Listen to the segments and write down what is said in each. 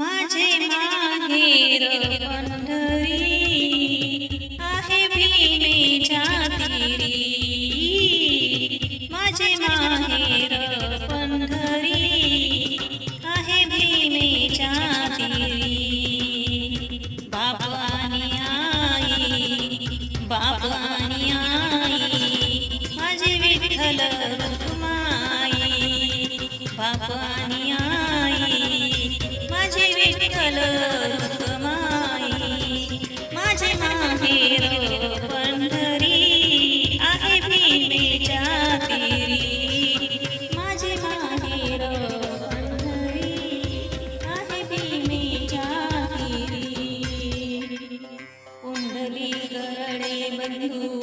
माझे माहेर पंढरी आहे भीमेच्या तीरी माझे माहेर पंढरी आहे भीमेच्या तीरी बाप आई, बाप आणि आई, माझे बाप आणि आई विठ्ठल रुक्माई माझे माहेर पंढरी, आहे भीमेच्या तीरी माझे माहेर पंढरी, आहे कुंडली करडे बंधू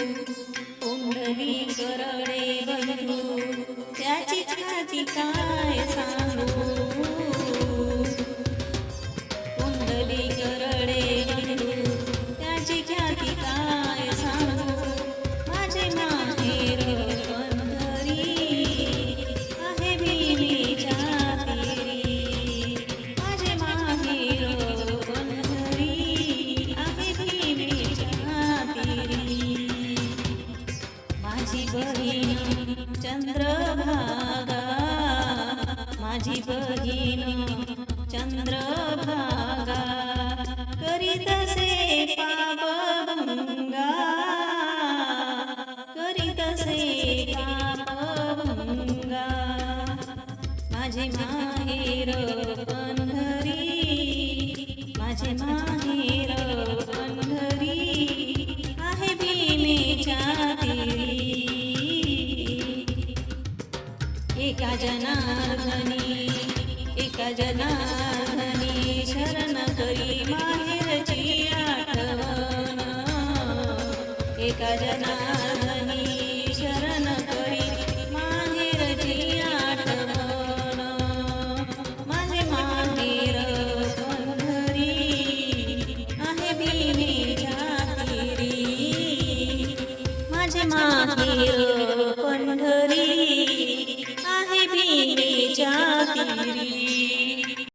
कुंडली करडे बंधू, त्याची काय सांगू? माझी बहीण चंद्रभागा करीत से पापभंगा करीत से पापभंगा. माझे माहेर पंढरी माझे माहेर जनार्दनी, एका जनार्दनी शरण करी माहेरची आठवण एका जनार्दनी शरण करी माहेरची आठवण माझे माहेर पंढरी आहे तीरी माझे माहेर